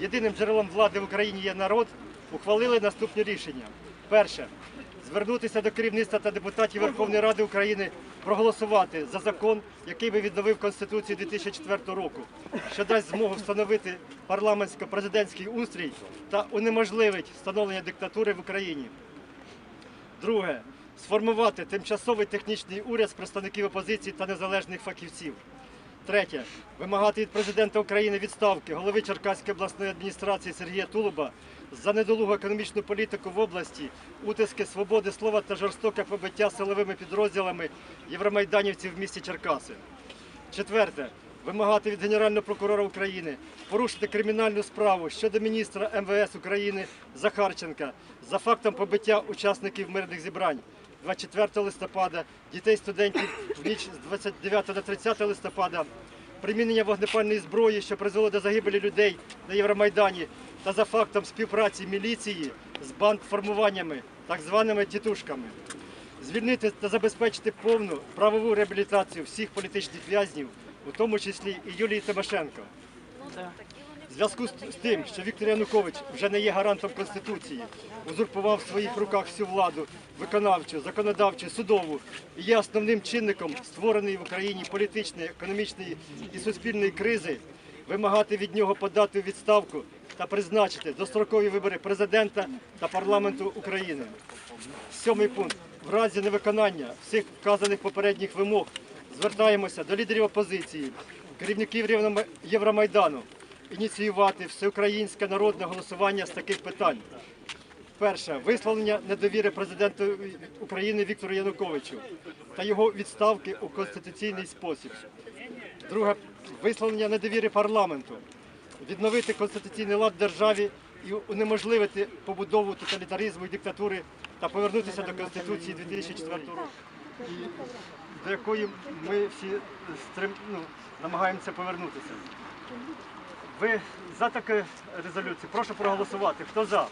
єдиним джерелом влади в Україні є народ, ухвалили наступні рішення. Перше. Звернутися до керівництва та депутатів Верховної Ради України проголосувати за закон, який би відновив Конституцію 2004 року, що дасть змогу встановити парламентсько-президентський устрій та унеможливить встановлення диктатури в Україні. Друге. Сформувати тимчасовий технічний уряд з представників опозиції та незалежних фахівців. Третє. Вимагати від президента України відставки голови Черкаської обласної адміністрації Сергія Тулуба за недолугу економічну політику в області, утиски свободи слова та жорстоке побиття силовими підрозділами євромайданівців в місті Черкаси. Четверте. Вимагати від Генерального прокурора України порушити кримінальну справу щодо міністра МВС України Захарченка за фактом побиття учасників мирних зібрань 24 листопада, дітей студентів в ніч з 29 на 30 листопада, примінення вогнепальної зброї, що призвело до загибелі людей на Євромайдані, та за фактом співпраці міліції з бандформуваннями, так званими тітушками звільнити та забезпечити повну правову реабілітацію всіх політичних в'язнів, у тому числі і Юлії Тимошенко. В зв'язку з тим, що Віктор Янукович вже не є гарантом Конституції, узурпував в своїх руках всю владу виконавчу, законодавчу, судову і є основним чинником створеної в Україні політичної, економічної і суспільної кризи, вимагати від нього подати відставку та призначити дострокові вибори президента та парламенту України. Сьомий пункт. В разі невиконання всіх вказаних попередніх вимог звертаємося до лідерів опозиції, керівників Євромайдану, ініціювати всеукраїнське народне голосування з таких питань. Перше висловлення недовіри президенту України Віктору Януковичу та його відставки у конституційний спосіб. Друге висловлення недовіри парламенту, відновити конституційний лад державі і унеможливити побудову тоталітаризму і диктатури та повернутися до Конституції 2004 року, до якої ми всі стрим, ну, намагаємося повернутися. Ви за таку резолюцію? Прошу проголосувати. Хто за?